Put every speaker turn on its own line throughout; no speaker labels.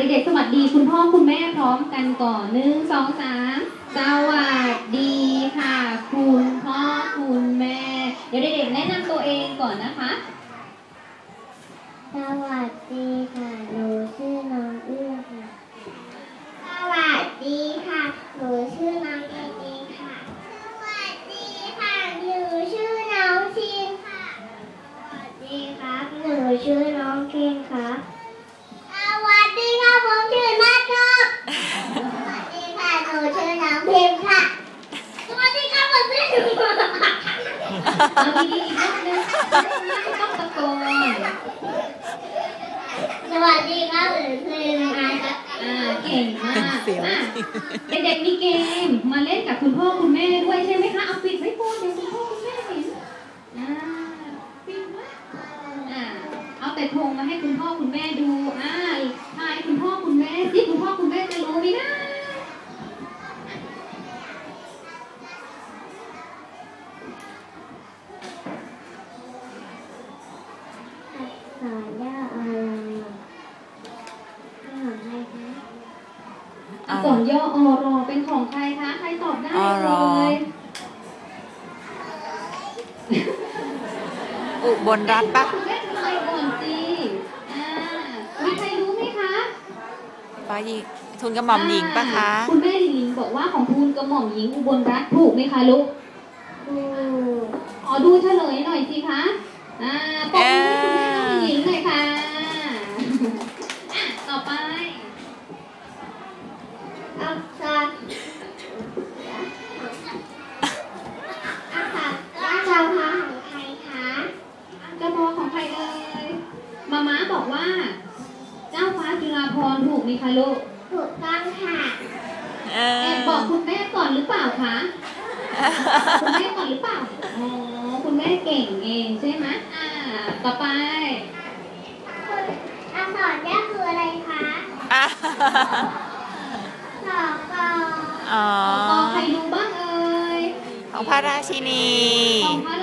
เด็กๆสวัสดีคุณพ่อคุณแม่พร้อมกันก่อนหนึ่งสองสามสวัสดีค่ะ คุณพ่อคุณแม่ เดี๋ยวเด็กๆแนะนำตัวเองก่อนนะคะ
สวัสดีค่ะ หนูชื่อน้องเอื้อค่ะ สวัสดีค่ะ หนูชื่อน้องเอเอค่ะ สวัสดีค่ะ หนูชื่อน้องชินค่ะ สวัสดีครับ หนูชื่อน้องเคนครับ สวัสดีค่ะผมชื่อนัทครับ สวัสดีค่ะ หนูชื่อน้องพิมพ์ค่ะ สวัสดีครับผมชื่อ
เอาดีๆอีกรอบหนึงไม่ต้องตะโกน
สวัสดีครับหนูชื่อน้องไอซ์ครับ
อ่าเก่งมาก
เสียว
อะเด็กๆมีเกมมาเล่นกับคุณพ่อคุณแม่ด้วยใช่ไหมคะเอาปิดไว้ก่อนเดี๋ยวคุณพ่อคุณแม่เห็นอ่าปิดไว้อ่าเอาแต่ธงมาให้คุณพ่อคุณแม่ดูอ่าทายคุณพ่อคุณแม่ที่คุณพ่อคุณแม่จะรู้ไหมนะ
สอนย่ออะไรข้าวอะไรคะ
อ่า
ก่อนย่ออรอเป็นของใครคะ ใครตอบได้
อร
เลย
อุบลรัฐปะ
คุณแม่ทายก่อนสิอ่ามีใครรู้ไหมคะ
ป้าหญิงทุนกระหม่อมหญิงปะคะ
คุณแม่หญิงบอกว่าของทูลกระหม่อมหญิงอุบลรัตน์ถูกไหมคะลูก
ครู
อ๋อดูเฉลยหน่อยสิคะ อ่า จ้าฟ้าจุฬาภรณ์ถูกไหมคะลูก
ถูกต้องค่ะ
เอ
แอ
อบ
บอกคุณแม่ก่อนหรือเปล่าคะ คุณแม่ก่อนหรือเปล่า อ๋อ คุณแม่เก่งเองใช่ไหมอ่า ต่อไป
อักษรย่อคืออะไรคะ
อะ
สอกอ
อ๋อ
ต่อใครรู้บ้างเอ่ย
ของพระราชินี
ของพระ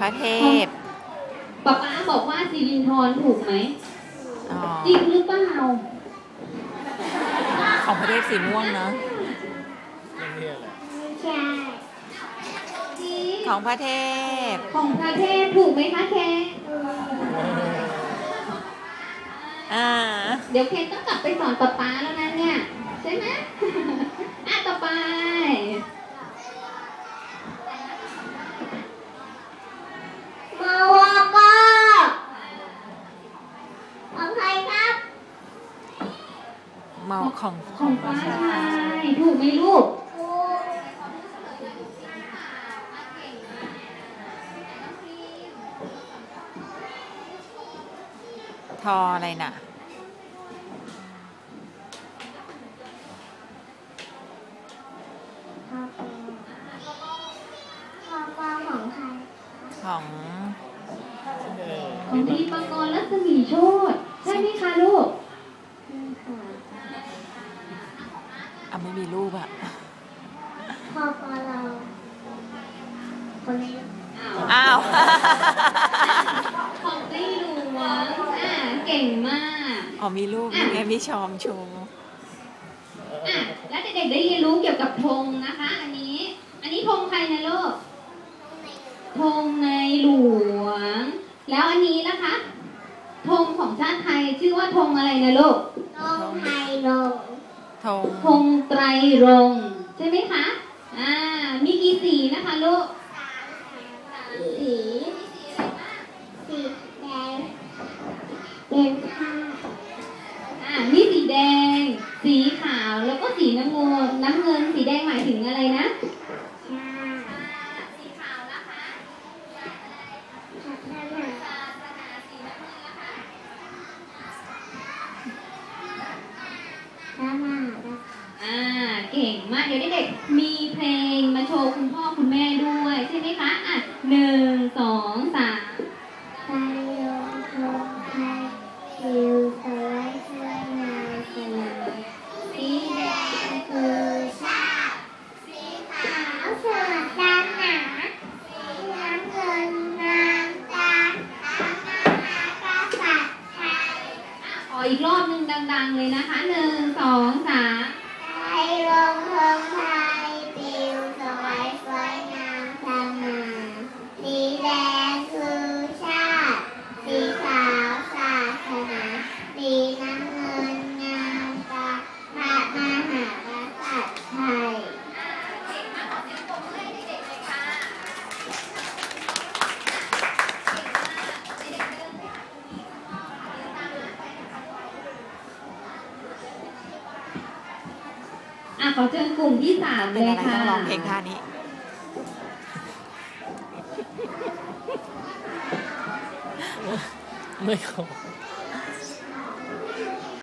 พระเทพ
ป๊าป๊าบอกว่าสิรินทรถูกไหม
อ๋อ
จริงหรือเปล่า
ของพระเทพสีม่วงเนาะ
ไม่ใช่
จริง
ของพระเทพ
ของพระเทพถูกไหมคะแค
อ่า
เดี๋ยวเคนต้องกลับไปสอนป๊าป๊าแล้วนะเนี่ย ใช่ไหมอะต่อไป
เมาของ
ของฟ้าชายถูกไหมลูก
ถูก
ทออะไรน่ะ
พอปอพอปอของใคร
ของ
ของทีปกรณ์รัศมีโชตใช่ไหมคะลูก
ไม่มีรูปอะ
พอปอเราคนนี้
อ้าว
อ้าว
ของในหลวงอ่าเก่งมาก
อ๋อมีรูปนี่ไงมีชอมโชว์
อะแล้วเด็กๆได้เรียนรู้เกี่ยวกับธงนะคะ อันนี้ อันนี้ธงใครนะลูกธงในหลวง แล้วอันนี้นะคะธงของชาติไทยชื่อว่าธงอะไรนะลูก
ต้องไฮโลง
ธง
ธงไตรรงใช่ไหมคะ อ่า มีกี่สีนะคะลูก
สีสี เก่ง
มาก เดี๋ยวเด็กๆมีเพลงมาโชว์คุณพ่อคุณแม่
ด้ว
ยใช่ไหมคะ
อะหนึ่
งสอง
สามไปโย
นโยนไปคิวสวยสวยงามเสมอสีแดคือชาติสีขา
วสดดหนาสีน้ำเงินงามตาตามมหากษัตว์ไทย
อ่ออีกรอบหนึ่งดัง ๆ เลยนะคะหนึ่งสองสาม
hay luôn hơn hai อเชิ
ญกลุ่มที่สามเลยค่ะ
ต้องร้องเพลงท่านี้
เมื่อยคอ